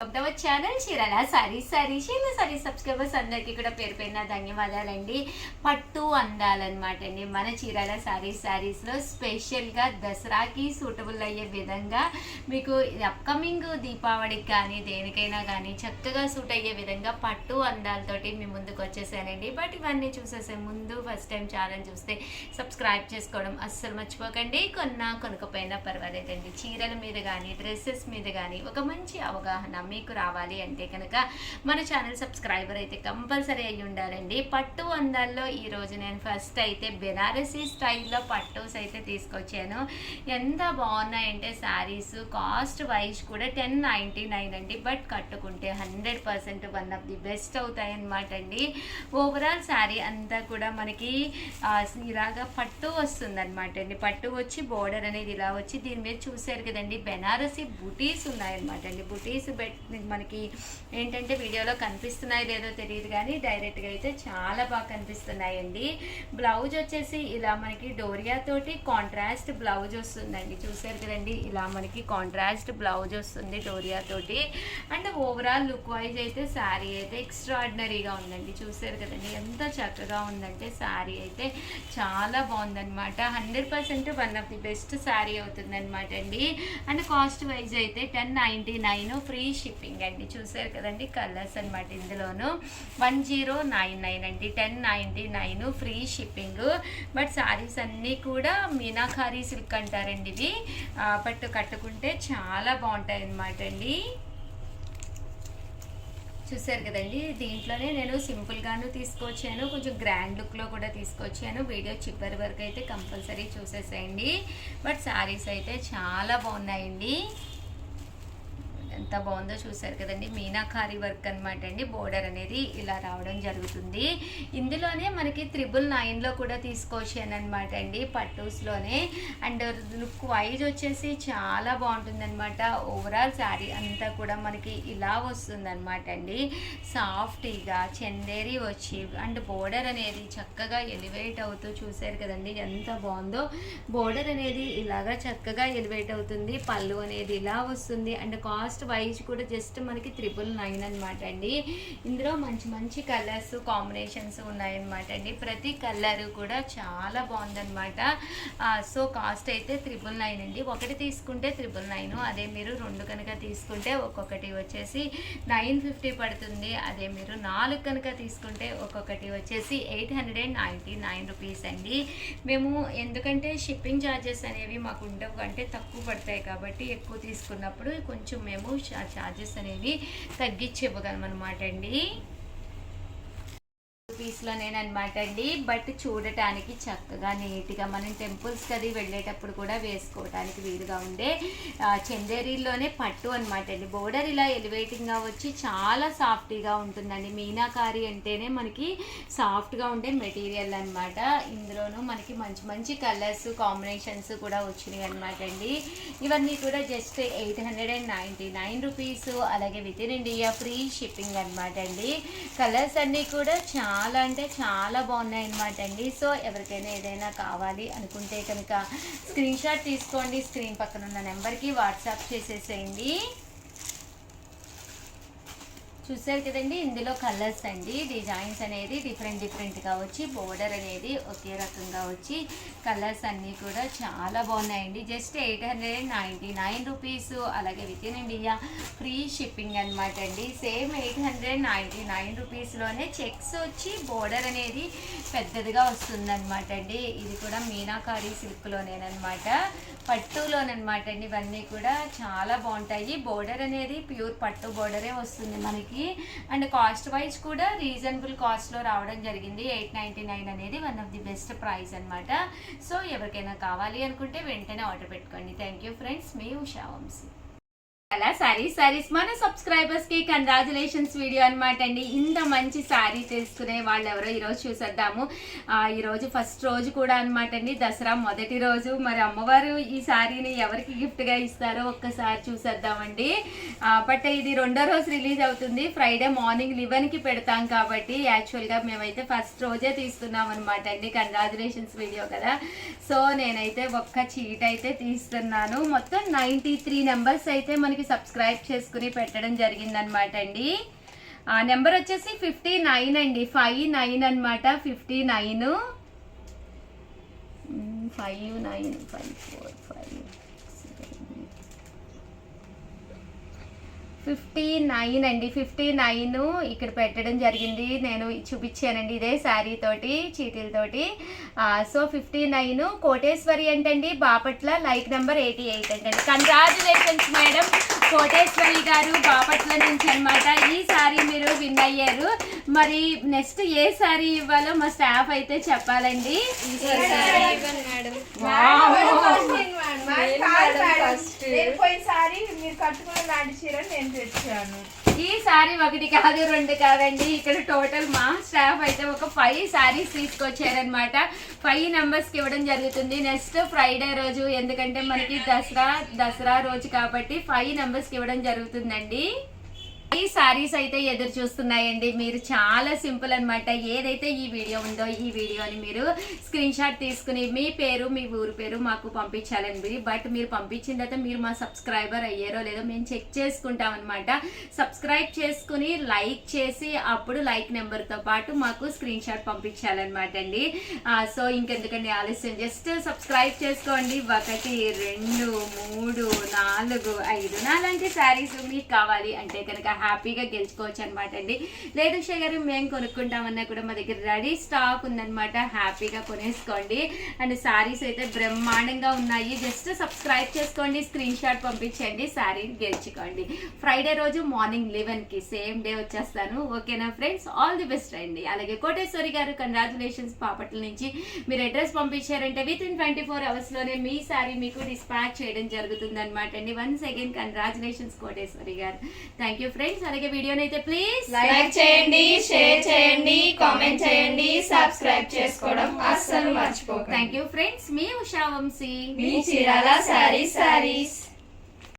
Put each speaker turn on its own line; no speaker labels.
కొత్తవ channel Chirala sari sorry చీరల sari subscribers అందరికీ కూడా పేరు పైన ధన్యవాదాలండి. పట్టు అందాలన్నమాట అండి. మన చీరల సారీ సారీస్లో స్పెషల్గా దసరాకి సూటబుల్ అయ్యే విధంగా మీకు అప్కమింగ్ దీపావళికి కానీ దేనికైనా కానీ చక్కగా సూట్ అయ్యే విధంగా పట్టు అందాలతోటి మీ ముందుకు వచ్చేసానండి. బట్ ఇవన్నీ చూసేసే ముందు ఫస్ట్ టైం ఛానల్ చూస్తే సబ్స్క్రైబ్ చేసుకోవడం అస్సలు మర్చిపోకండి. కొన్నా కొనుక్కపోయినా పర్వాలేదండి. చీరల మీద కానీ డ్రెస్సెస్ మీద కానీ ఒక మంచి అవగాహన మీకు రావాలి అంటే కనుక మన ఛానల్ సబ్స్క్రైబర్ అయితే కంపల్సరీ అయి ఉండాలండి. పట్టు అందాల్లో ఈరోజు నేను ఫస్ట్ అయితే బెనారసీ స్టైల్లో పట్టుస్ అయితే తీసుకొచ్చాను. ఎంత బాగున్నాయంటే శారీస్ కాస్ట్ వైజ్ కూడా టెన్ నైంటీ నైన్ అండి. బట్ కట్టుకుంటే hundred percent one of the best అవుతాయి అండి. ఓవరాల్ శారీ అంతా కూడా మనకి ఇలాగా పట్టు వస్తుందన్నమాట అండి. పట్టు వచ్చి బోర్డర్ అనేది ఇలా వచ్చి దీని మీద చూసారు కదండి. బెనారసీ బుటీస్ ఉన్నాయన్నమాట అండి. బుటీస్ బెట్ మనకి ఏంటంటే వీడియోలో కనిపిస్తున్నాయి లేదో తెలియదు కానీ డైరెక్ట్గా అయితే చాలా బాగా కనిపిస్తున్నాయండి. బ్లౌజ్ వచ్చేసి ఇలా మనకి డోరియా తోటి కాంట్రాస్ట్ బ్లౌజ్ వస్తుందండి. చూసారు కదండి ఇలా మనకి కాంట్రాస్ట్ బ్లౌజ్ వస్తుంది డోరియా తోటి. అండ్ ఓవరాల్ లుక్ వైజ్ అయితే శారీ అయితే ఎక్స్ట్రాడినరీగా ఉందండి. చూసారు కదండి ఎంత చక్కగా ఉందంటే శారీ అయితే చాలా బాగుందన్నమాట. Hundred percent one of the best sari అవుతుందన్నమాట అండి. అండ్ కాస్ట్ వైజ్ అయితే ten ninety nine free shipping అండి. చూసారు కదండి కలర్స్ అనమాట ఇందులోను. వన్ జీరో నైన్ నైన్ అండి. Ten ninety nine free shipping. But saris అన్నీ కూడా మీనాకారీ సిల్క్ అంటారండి ఇవి. బట్ కట్టుకుంటే చాలా బాగుంటాయి అనమాట అండి. చూసారు కదండి దీంట్లోనే నేను సింపుల్గాను తీసుకొచ్చాను. కొంచెం గ్రాండ్ లుక్లో కూడా తీసుకొచ్చాను. వీడియో చివరి వరకు అయితే కంపల్సరీ చూసేసేయండి. బట్ శారీస్ అయితే చాలా బాగున్నాయండి. ఎంత బాగుందో చూసారు కదండి. మీనాకారి వర్క్ అనమాట అండి. బోర్డర్ అనేది ఇలా రావడం జరుగుతుంది. ఇందులోనే మనకి త్రిబుల్ నైన్లో కూడా తీసుకొచ్చాను అనమాట అండి. పట్టూస్లోనే. అండ్ లుక్ వైజ్ వచ్చేసి చాలా బాగుంటుంది అనమాట ఓవరాల్ శారీ అంతా కూడా మనకి ఇలా వస్తుంది అనమాట అండి. సాఫ్టీగా చందేరి వచ్చి అండ్ బోర్డర్ అనేది చక్కగా ఎలివేట్ అవుతూ చూసారు కదండి. ఎంత బాగుందో. బోర్డర్ అనేది ఇలాగా చక్కగా ఎలివేట్ అవుతుంది. పళ్ళు అనేది ఇలా వస్తుంది. అండ్ కాస్ట్ వైజ్ కూడా జస్ట్ మనకి త్రిపుల్ నైన్ అనమాట అండి. ఇందులో మంచి మంచి కలర్స్ కాంబినేషన్స్ ఉన్నాయన్నమాట అండి. ప్రతి కలర్ కూడా చాలా బాగుందనమాట సో కాస్ట్ అయితే త్రిపుల్ నైన్ అండి. ఒకటి తీసుకుంటే త్రిపుల్ నైన్ అదే మీరు రెండు కనుక తీసుకుంటే ఒక్కొక్కటి వచ్చేసి నైన్ ఫిఫ్టీ పడుతుంది. అదే మీరు నాలుగు కనుక తీసుకుంటే ఒక్కొక్కటి వచ్చేసి eight hundred and ninety nine rupees అండి. మేము ఎందుకంటే షిప్పింగ్ ఛార్జెస్ అనేవి మాకు ఉండవు కంటే తక్కువ పడతాయి కాబట్టి ఎక్కువ తీసుకున్నప్పుడు కొంచెం మేము ఛార్జెస్ అనేవి తగ్గించి ఇవ్వగలం అనమాట అండి. రూపీస్లోనేనమాట అండి బట్ చూడటానికి చక్కగా నీట్గా మనం టెంపుల్స్కి అది వెళ్ళేటప్పుడు కూడా వేసుకోవడానికి వీలుగా ఉండే చందేరీలోనే పట్టు అనమాట అండి బోర్డర్ ఇలా ఎలివేటింగ్గా వచ్చి చాలా సాఫ్టీగా ఉంటుందండి. మీనాకారి అంటేనే మనకి సాఫ్ట్గా ఉండే మెటీరియల్ అనమాట ఇందులోనూ మనకి మంచి మంచి కలర్స్ కాంబినేషన్స్ కూడా వచ్చినాయి అనమాట అండి ఇవన్నీ కూడా just eight hundred and ninety nine rupees. అలాగే with in India free shipping అనమాట అండి కలర్స్ అన్నీ కూడా చాలా అంటే చాలా బాగున్నాయి అనమాట అండి. సో ఎవరికైనా ఏదైనా కావాలి అనుకుంటే కనుక స్క్రీన్ షాట్ తీసుకోండి. స్క్రీన్ పక్కన ఉన్న నెంబర్కి వాట్సాప్ చేసేసేయండి. చూసారు కదండి ఇందులో కలర్స్ అండి డిజైన్స్ అనేది డిఫరెంట్ డిఫరెంట్గా వచ్చి బోర్డర్ అనేది ఒకే రకంగా వచ్చి కలర్స్ అన్నీ కూడా చాలా బాగున్నాయండి. Just eight hundred ninety nine rupees అలాగే with in India free shipping అనమాట అండి. Same eight hundred ninety nine రూపీస్లోనే checks వచ్చి బోర్డర్ అనేది పెద్దదిగా వస్తుందన్నమాట అండి. ఇది కూడా మీనాకారి సిల్క్లోనేనమాట పట్టులోనమాట అండి. ఇవన్నీ కూడా చాలా బాగుంటాయి. బోర్డర్ అనేది ప్యూర్ పట్టు బోర్డరే వస్తుంది మనకి. అండ్ కాస్ట్ వైజ్ కూడా రీజనబుల్ కాస్ట్లో రావడం జరిగింది. ఎయిట్ నైంటీ నైన్ అనేది one of the best price అనమాట సో ఎవరికైనా కావాలి అనుకుంటే వెంటనే ఆర్డర్ పెట్టుకోండి. థ్యాంక్ యూ ఫ్రెండ్స్ మీ ఉషా వంశీ. అలా సారీస్ సారీస్ మన సబ్స్క్రైబర్స్కి కంగ్రాచులేషన్స్ వీడియో అనమాట అండి. ఇంత మంచి శారీ తీసుకునే వాళ్ళు ఎవరో ఈరోజు చూసేద్దాము. ఈరోజు ఫస్ట్ రోజు కూడా అనమాట అండి. దసరా మొదటి రోజు. మరి అమ్మవారు ఈ శారీని ఎవరికి గిఫ్ట్గా ఇస్తారో ఒక్కసారి చూసేద్దామండి. బట్ ఇది రెండో రోజు రిలీజ్ అవుతుంది. ఫ్రైడే మార్నింగ్ లివెన్కి పెడతాం కాబట్టి యాక్చువల్గా మేమైతే ఫస్ట్ రోజే తీస్తున్నాం అనమాట అండి. కంగ్రాచులేషన్స్ వీడియో కదా. సో నేనైతే ఒక్క చీట్ అయితే తీస్తున్నాను. మొత్తం నైంటీ త్రీ నెంబర్స్ అయితే మనకి సబ్స్క్రైబ్ చేసుకుని పెట్టడం జరిగిందనమాట అండి. ఆ నెంబర్ వచ్చేసి ఫిఫ్టీ నైన్ అండి. ఫైవ్ నైన్ అనమాట. Fifty nine. Five nine five four five. Fifty nine అండి. ఫిఫ్టీ నైన్ ఇక్కడ పెట్టడం జరిగింది. నేను చూపించానండి ఇదే శారీ తోటి చీటీలతోటి సో ఫిఫ్టీ నైన్ కోటేశ్వరి అంటండి. Bapatla like number eighty eight అంటండి. కంగ్రాచులేషన్స్ మేడం కోటేశ్వరి గారు బాపట్ల నుంచి అనమాట ఈ శారీ మీరు విన్ అయ్యారు. మరి నెక్స్ట్ ఏ శారీ ఇవ్వాలో మా స్టాఫ్ అయితే చెప్పాలండి.
మీరు కట్టుకున్న లాంటి చీర నేను తెచ్చాను.
ఈ సారీ ఒకటి కాదు రెండు కాదండి. ఇక్కడ టోటల్ మా స్టాఫ్ అయితే ఒక ఫైవ్ సారీస్ తీసుకొచ్చారనమాట ఫైవ్ నెంబర్స్కి ఇవ్వడం జరుగుతుంది. నెక్స్ట్ ఫ్రైడే రోజు ఎందుకంటే మనకి దసరా దసరా రోజు కాబట్టి ఫైవ్ నెంబర్స్కి ఇవ్వడం జరుగుతుందండి. ఈ సారీస్ అయితే ఎదురు చూస్తున్నాయండి. మీరు చాలా సింపుల్ అనమాట ఏదైతే ఈ వీడియో ఉందో ఈ వీడియోని మీరు స్క్రీన్ షాట్ తీసుకుని మీ పేరు మీ ఊరు పేరు మాకు పంపించాలండి. బట్ మీరు పంపించిన తర్వాత మీరు మా సబ్స్క్రైబర్ అయ్యారో లేదో మేము చెక్ చేసుకుంటాం అనమాట సబ్స్క్రైబ్ చేసుకుని లైక్ చేసి అప్పుడు లైక్ నెంబర్తో పాటు మాకు స్క్రీన్ షాట్ పంపించాలన్నమాట అండి. సో ఇంకెందుకండి ఆలస్యం. జస్ట్ సబ్స్క్రైబ్ చేసుకోండి. ఒకటి రెండు మూడు నాలుగు ఐదు నాలాంటి శారీస్ మీకు కావాలి అంటే కనుక హ్యాపీగా గెలుచుకోవచ్చు అనమాట అండి. లేదు ఉషా గారు మేము కొనుక్కుంటామన్నా కూడా మా దగ్గర రెడీ స్టాక్ ఉందనమాట హ్యాపీగా కొనేసుకోండి. అండ్ శారీస్ అయితే బ్రహ్మాండంగా ఉన్నాయి. జస్ట్ సబ్స్క్రైబ్ చేసుకోండి స్క్రీన్ షాట్ పంపించండి శారీని గెలుచుకోండి. ఫ్రైడే రోజు మార్నింగ్ లెవెన్కి సేమ్ డే వచ్చేస్తాను. ఓకేనా ఫ్రెండ్స్? ఆల్ ది బెస్ట్ అండి. అలాగే కోటేశ్వరి గారు కంగ్రాచులేషన్స్ పాపట్ల నుంచి మీరు అడ్రస్ పంపించారంటే విత్ ఇన్ ట్వంటీ ఫోర్ అవర్స్లోనే మీ శారీ మీకు డిస్పాచ్ చేయడం జరుగుతుంది అనమాట అండి. Once again congratulations Koteswari garu. Thank you friends. అలాగే వీడియోని అయితే ప్లీజ్
లైక్ చేయండి షేర్ చేయండి కామెంట్ చేయండి సబ్స్క్రైబ్ చేసుకోవడం అస్సలు మర్చిపోకండి.
థ్యాంక్ యూ ఫ్రెండ్స్ మీ ఉషా వంశీ
మీ చీరాల శారీ శారీస్.